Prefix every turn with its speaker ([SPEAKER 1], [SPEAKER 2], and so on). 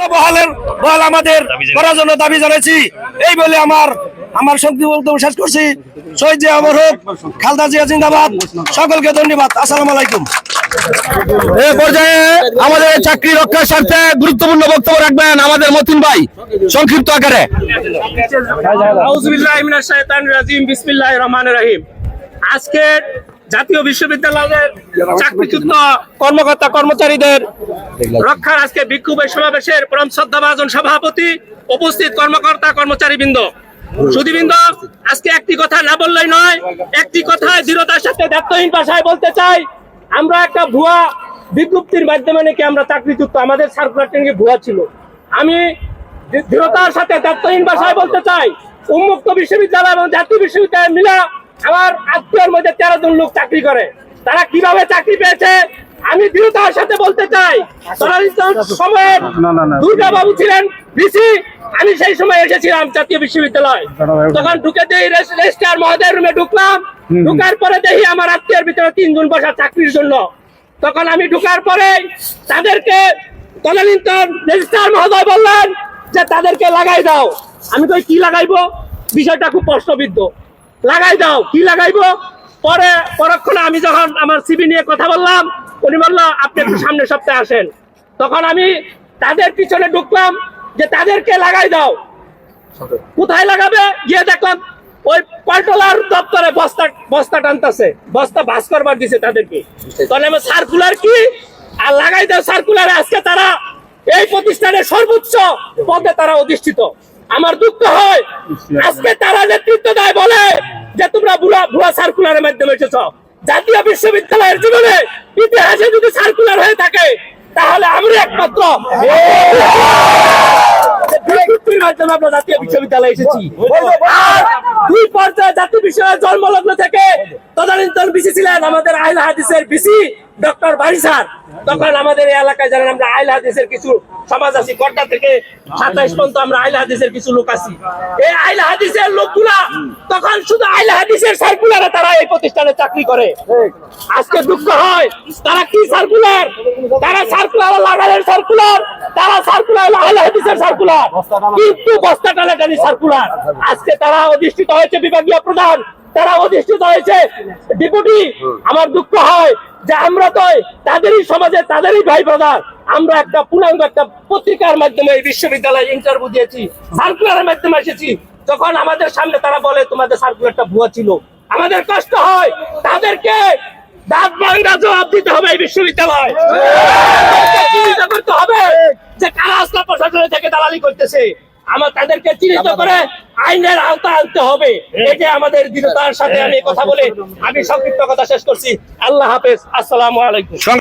[SPEAKER 1] বহালের বহাল আমাদের করার জন্য দাবি জানাইছি। এই বলে আমার আমার শক্তি বলতে শেষ করছি। শহীদ জিয়া অমর হোক খালদা জিয়া জিন্দাবাদ। সকলকে ধন্যবাদ। আসসালামু আলাইকুম।
[SPEAKER 2] এ পর্যায়ে আমাদের চাকরি রক্ষার স্বার্থে গুরুত্বপূর্ণ বক্তব্য রাখবেন আমাদের মতিন ভাই সংক্ষিপ্ত আকারে।
[SPEAKER 3] আউযুবিল্লাহি মিনাশ শাইতানির রাজিম বিসমিল্লাহির রহমানির রহিম। আজকে জাতীয় বিশ্ববিদ্যালয়ের চাকরিচ্যুত কর্মকর্তা কর্মচারীদের রক্ষার আজকে বিক্ষোভের সমাবেশের পরম শ্রদ্ধাভাজন সভাপতি উপস্থিত কর্মকর্তা কর্মচারীবৃন্দ। সুদীবৃন্দ আজকে একটি কথা না বললেই নয় একটি কথায় দৃঢ়তার সাথে দায়িত্বহীন ভাষায় বলতে চাই আমরা একটা ভুয়া বিজ্ঞপ্তির মাধ্যমে নাকি আমরা চাকরিচ্যুত আমাদের সার্কুলারটি নাকি ভুয়া ছিল। আমি দৃঢ়তার সাথে দায়িত্বহীন ভাষায় বলতে চাই উন্মুক্ত বিশ্ববিদ্যালয় এবং জাতীয় বিশ্ববিদ্যালয় মিলা আমার আত্মীয়ের মধ্যে তেরো জন লোক চাকরি করে। তারা কীভাবে চাকরি পেয়েছে আমি দৃঢ়তার সাথে বলতে চাই। তদানীন্তন সময়ে দুর্গা বাবু ছিলেন ভিসি। আমি সেই সময় এসেছিলাম জাতীয় বিশ্ববিদ্যালয়। তখন ঢুকে দেই রেজিস্ট্রার মহোদয় রুমে ঢুকলাম। ঢুকার পরে দেখি আমার আত্মীয়ের ভিতরে তিনজন বসা চাকরির জন্য। তখন আমি ঢুকার পরে তাদেরকে তদানীন্তন রেজিস্ট্রার মহোদয় বললেন যে তাদেরকে লাগাই দাও। আমি কই কি লাগাইবো? বিষয়টা খুব প্রশ্নবিদ্ধ। লাগাই দাও, কি লাগাইবো? পরে, পরক্ষণে আমি যখন আমার সিবি নিয়ে কথা বললাম, উনি বলল, আপনি একটু সামনে সপ্তাহে আসেন। তখন আমি তাদের পিছনে ঢুকলাম যে তাদেরকে লাগাই দাও। কোথায় লাগাবে? গিয়ে দেখলাম ওই পাল্টলার দপ্তরে বস্তা বস্তা টানতেছে, বস্তা ভাস করবার দিছে তাদেরকে। তখন আমি সার্কুলার কি? আর লাগাই দাও সার্কুলারে, আজকে তারা এই প্রতিষ্ঠানের সর্বোচ্চ পদে তারা অধিষ্ঠিত। আমার দুঃখ হয়। আজকে তারা নেতৃত্ব দেয় বলে যে তোমরা বুড়া ভুয়া সার্কুলারের মাধ্যমে এসেছ। জাতীয় বিশ্ববিদ্যালয়ের জীবনে ইতিহাসে যদি সার্কুলার হয়ে থাকে, তাহলে আমরা একমাত্র জাতীয় এসেছি। বিশ্ববিদ্যালয় জন্মলগ্ন থেকে তদানীন্তন বিসি ছিলেন আমাদের আইল হাদিসের বিসি ডক্টর বাড়ি স্যার। তখন আমাদের এই এলাকায় জানেন আমরা আইল হাদিসের কিছু সমাজ আছি কট্টা থেকে সাতাইশ পর্যন্ত আমরা আইল হাদিসের কিছু লোক আছি। এই আইল হাদিসের লোকগুলা তখন শুধু আইল হাদিসের সার্কুলারে তারা এই প্রতিষ্ঠানে চাকরি করে। আজকে দুঃখ হয় তারা কি সার্কুলার? তারা সার্কুলার লাগালের সার্কুলার তারা সার্কুলার আইল হাদিসের সার্কুলার। কিন্তু বস্তা টানাটানি সার্কুলার। আজকে তারা অধিষ্ঠিত হয়েছে বিভাগীয় প্রধান তারা অধিষ্ঠিত হয়েছে ডেপুটি। আমার দুঃখ হয় যে আমরা তো তাদেরই সমাজে তাদেরই ভাই ব্রাদার আমরা একটা পূর্ণাঙ্গ একটা পত্রিকার মাধ্যমে এই বিশ্ববিদ্যালয়ে ইন্টারভিউ দিয়েছি সার্কুলারের মাধ্যমে এসেছি। যখন আমাদের সামনে তারা বলে, তোমাদের সার্কুলারটা ভুয়া ছিল। আমাদের কষ্ট হয়। তাদেরকে দাঁত জবাব দিতে হবে এই বিশ্ববিদ্যালয়। করতে হবে যে কারা আসলা প্রশাসনের থেকে দালালি করতেছে। আমার তাদেরকে চিহ্নিত করে আইনের আওতা আনতে হবে। এই যে আমাদের দৃঢ়তার সাথে আমি কথা বলে আমি সংক্ষিপ্ত কথা শেষ করছি। আল্লাহ হাফেজ। আসসালামু আলাইকুম।